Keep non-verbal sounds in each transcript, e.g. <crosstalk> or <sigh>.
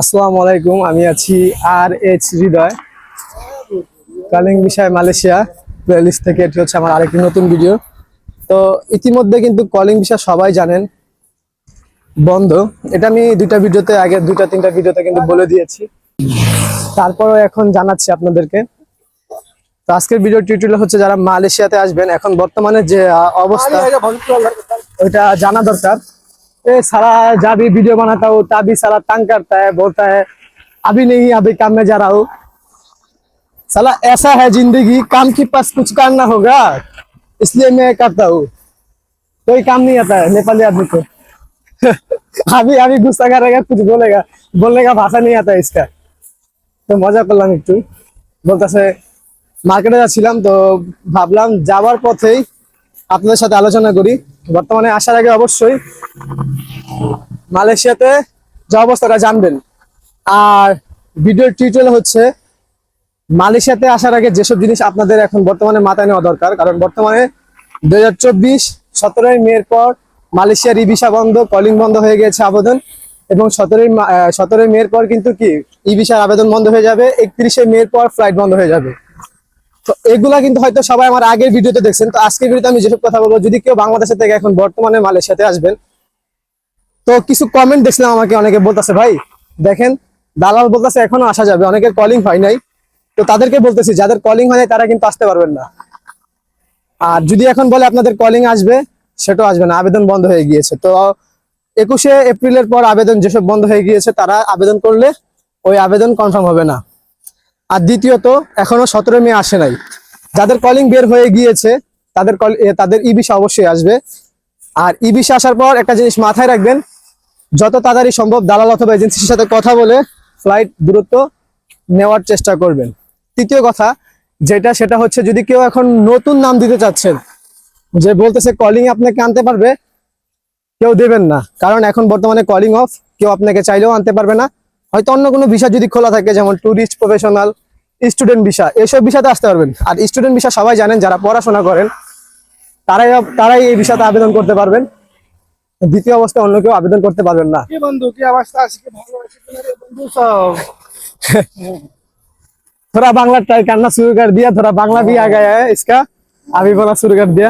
আসসালামু আলাইকুম আমি আছি আর এইচ হৃদয় কালিং বিষয় মালয়েশিয়া প্লেলিস্ট থেকে এটি হচ্ছে আমার আরেকটি নতুন ভিডিও তো ইতিমধ্যে কিন্তু কলিং বিষয় সবাই জানেন বন্ধ। এটা আমি দুইটা ভিডিওতে আগে দুইটা তিনটা ভিডিওতে কিন্তু বলে দিয়েছি। তারপরও এখন জানাচ্ছি আপনাদেরকে। তো আজকের ভিডিও টিউটোরিয়াল হচ্ছে যারা মালয়েশিয়াতে আসবেন এখন বর্তমানে যে অবস্থা ওইটা জানা দরকার। ए सारा जब भी वीडियो बनाता हूँ तभी सारा तंग करता है बोलता है अभी नहीं अभी काम में जा रहा हूँ साला ऐसा है जिंदगी काम के पास कुछ करना होगा इसलिए मैं करता हूँ कोई काम नहीं आता है नेपाली आदमी को <laughs> अभी अभी गुस्सा करेगा कुछ बोलेगा बोलने का भाषा नहीं आता है इसका তো মজা করলাম একটু বলতেছে মার্কেটে যাচ্ছিলাম তো ভাবলাম যাওয়ার পথেই আপনাদের সাথে আলোচনা করি। বর্তমানে আসার আগে অবশ্যই মালয়েশিয়াতে যে অবস্থাটা জানবেন। আর ভিডিওর টিউটোরিয়াল হচ্ছে, মালয়েশিয়াতে আসার আগে যেসব জিনিস আপনাদের এখন বর্তমানে মাথায় নেওয়া দরকার, কারণ বর্তমানে দুই হাজার চব্বিশ সতেরোই মের পর মালয়েশিয়ার ই ভিসা বন্ধ কলিং বন্ধ হয়ে গেছে আবেদন, এবং সতেরোই সতেরোই মের পর কিন্তু কি ই ভিসার আবেদন বন্ধ হয়ে যাবে, একত্রিশে মের পর ফ্লাইট বন্ধ হয়ে যাবে। তো এগুলা কিন্তু হয়তো সবাই আমার আগের ভিডিওতে দেখছেন। তো আজকের ভিডিওতে আমি যেসব কথা বলব, যদি কেউ বাংলাদেশে থেকে এখন বর্তমানে মালয়েশিয়াতে আসবেন, তো কিছু কমেন্ট দেখছিলাম আমাকে অনেকে বলতেছে, ভাই, দেখেন, দালাল বলতেছে এখনও আসা যাবে, অনেকের কলিং হয় নাই। তো তাদেরকে বলতেছি, যাদের কলিং হয় নাই, তারা কিন্তু আসতে পারবেন না। আর যদি এখন বলে আপনাদের কলিং আসবে, সেটাও আসবে না, আবেদন বন্ধ হয়ে গিয়েছে। তো একুশে এপ্রিলের পর আবেদন যেসব বন্ধ হয়ে গিয়েছে, তারা আবেদন করলে ওই আবেদন কনফার্ম হবে না। আর দ্বিতীয়ত, এখনও সতেরো মে আসে নাই। যাদের কলিং বের হয়ে গিয়েছে, তাদের তাদের ই অবশ্যই আসবে। আর ই আসার পর একটা জিনিস মাথায় রাখবেন, যত তাড়াতাড়ি সম্ভব দালাল অথবা এজেন্সির সাথে কথা বলে ফ্লাইট দূরত্ব নেওয়ার চেষ্টা করবেন। তৃতীয় কথা, যেটা, সেটা হচ্ছে যদি কেউ এখন নতুন নাম দিতে চাচ্ছেন, যে বলতেছে কলিং আপনাকে আনতে পারবে, কেউ দেবেন না। কারণ এখন বর্তমানে কলিং অফ কেউ আপনাকে চাইলেও আনতে পারবে না। হয়তো অন্য কোনো ভিসা যদি খোলা থাকে যেমন ট্যুরিস্ট প্রফেশনাল স্টুডেন্ট ভিসা এসব ভিসাতে আসতে পারবেন আর স্টুডেন্ট ভিসা সবাই জানেন যারা পড়াশোনা করেন তারাই তারাই এই ভিসাতে আবেদন করতে পারবেন দ্বিতীয় অবস্থায় অন্য কেউ আবেদন করতে পারবেন না কি বন্ধু কি অবস্থা আছে কি ভালো আছে কিনা রে বন্ধু সব थोड़ा बांग्ला ट्राई करना शुरू कर दिया थोड़ा बांग्ला भी आ गया है इसका अभी बोला शुरू कर दिया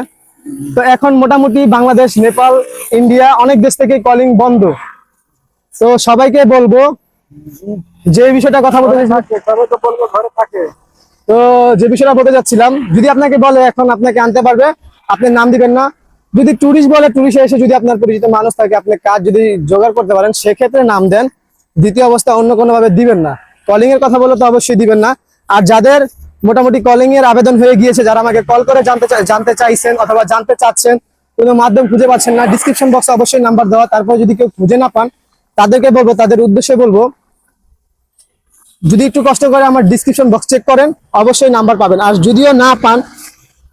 তো এখন মোটামুটি বাংলাদেশ নেপাল ইন্ডিয়া অনেক দেশ থেকে কলিং বন্ধ তো সবাইকে বলবো যে বিষয়টা কথা বলতে তো যে বিষয়টা বলতে যাচ্ছিলাম যদি আপনাকে বলে এখন আপনাকে আনতে পারবে আপনি নাম দিবেন না। যদি টুরিস্ট বলে টুরিস্ট এসে যদি আপনার পরিচিত মানুষ থাকে আপনি কাজ যদি জোগাড় করতে পারেন সেক্ষেত্রে নাম দেন। দ্বিতীয় অবস্থা অন্য কোনো ভাবে দিবেন না। কলিং এর কথা বলে তো অবশ্যই দিবেন না। আর যাদের মোটামুটি কলিং এর আবেদন হয়ে গিয়েছে যারা আমাকে কল করে জানতে চাই- জানতে চাইছেন অথবা জানতে চাচ্ছেন কোনো মাধ্যম খুঁজে পাচ্ছেন না ডিসক্রিপশন বক্সে অবশ্যই নাম্বার দেওয়া। তারপর যদি কেউ খুঁজে না পান তাদেরকে বলব তাদের উদ্দেশ্যে বলব যদি একটু কষ্ট করে আমার ডিসক্রিপশন বক্স চেক করেন, অবশ্যই নাম্বার পাবেন। আর যদিও না পান,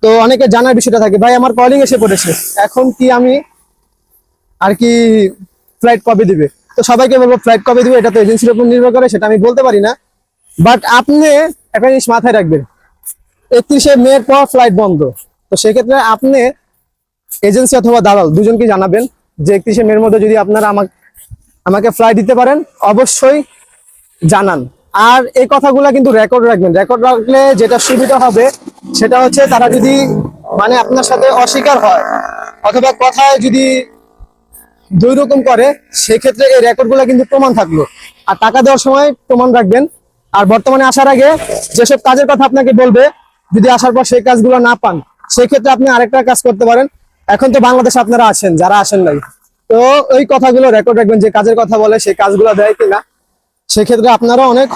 তো অনেকে জানার বিষয়টা থাকে, ভাই, আমার কলিং এসে পড়েছে, এখন কি আমি আর কি ফ্লাইট কবে দিবে? তো সবাইকে বলব ফ্লাইট কবে দিবে? এটা তো এজেন্সির উপর নির্ভর করে, সেটা আমি বলতে পারি না। বাট আপনি একটা জিনিস মাথায় রাখবেন, একত্রিশে মের পর ফ্লাইট বন্ধ। তো সেক্ষেত্রে আপনি এজেন্সি অথবা দালাল দুজনকে জানাবেন যে একত্রিশে মের মধ্যে যদি আপনারা আমাকে আমাকে ফ্লাইট দিতে পারেন, অবশ্যই জানান। আর এই কথাগুলো কিন্তু রেকর্ড রাখবেন। রেকর্ড রাখলে যেটা সুবিধা হবে, সেটা হচ্ছে তারা যদি মানে আপনার সাথে অস্বীকার হয়, অথবা কথায় যদি দুই রকম করে, সেক্ষেত্রে এই রেকর্ডগুলো কিন্তু প্রমাণ থাকল। আর টাকা দেওয়ার সময় প্রমাণ রাখবেন। আর বর্তমানে আসার আগে যেসব কাজের কথা আপনাকে বলবে, যদি আসার পর সেই কাজগুলো না পান, সেক্ষেত্রে আপনি আরেকটা কাজ করতে পারেন। এখন তো বাংলাদেশে আপনারা আছেন, যারা আসেন নাই। তো ওই কথাগুলো রেকর্ড রাখবেন যে কাজের কথা বলে, সেই কাজগুলো দেয় কিনা। সেক্ষেত্রে আপনারা অনেক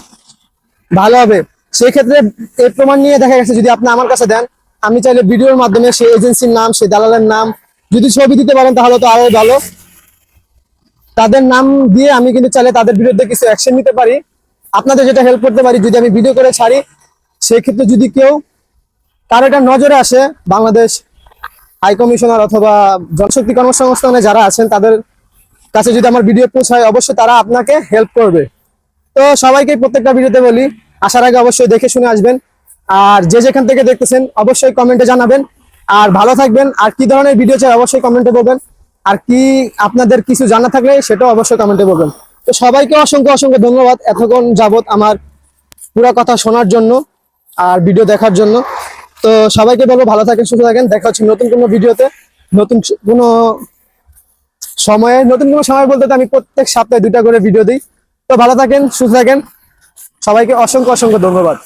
ভালো হবে। সেই ক্ষেত্রে এই প্রমাণ নিয়ে দেখা গেছে, যদি আপনি আমার কাছে দেন, আমি চাইলে ভিডিওর মাধ্যমে সেই এজেন্সির নাম, সেই দালালের নাম, যদি ছবি দিতে পারেন তাহলে তো আরও ভালো। তাদের নাম দিয়ে আমি কিন্তু চাইলে তাদের বিরুদ্ধে কিছু অ্যাকশন নিতে পারি। আপনাদের যেটা হেল্প করতে পারি, যদি আমি ভিডিও করে ছাড়ি সেই ক্ষেত্রে যদি কেউ কারও এটা নজরে আসে, বাংলাদেশ হাই কমিশনার অথবা জনশক্তি কর্মসংস্থানে যারা আছেন, তাদের কাছে যদি আমার ভিডিও পৌঁছায় অবশ্যই তারা আপনাকে হেল্প করবে। তো সবাইকে প্রত্যেকটা ভিডিওতে বলি, আসার আগে অবশ্যই দেখে শুনে আসবেন। আর যে যেখান থেকে দেখতেছেন, অবশ্যই কমেন্টে জানাবেন। আর ভালো থাকবেন, আর কি ধরনের ভিডিও চাই অবশ্যই কমেন্টে বলবেন। আর কি আপনাদের কিছু জানা থাকলে সেটাও অবশ্যই কমেন্টে বলবেন। তো সবাইকে অসংখ্য অসংখ্য ধন্যবাদ এতক্ষণ যাবত আমার পুরো কথা শোনার জন্য আর ভিডিও দেখার জন্য। তো সবাইকে বলব, ভালো থাকেন, সুস্থ থাকেন। দেখা হচ্ছে নতুন কোনো ভিডিওতে। নতুন কোনো সময়ে, নতুন কোনো সময় বলতে আমি প্রত্যেক সপ্তাহে দুটা করে ভিডিও দিই। তো ভালো থাকেন সুস্থ থাকেন। সবাইকে অসংখ্য অসংখ্য ধন্যবাদ।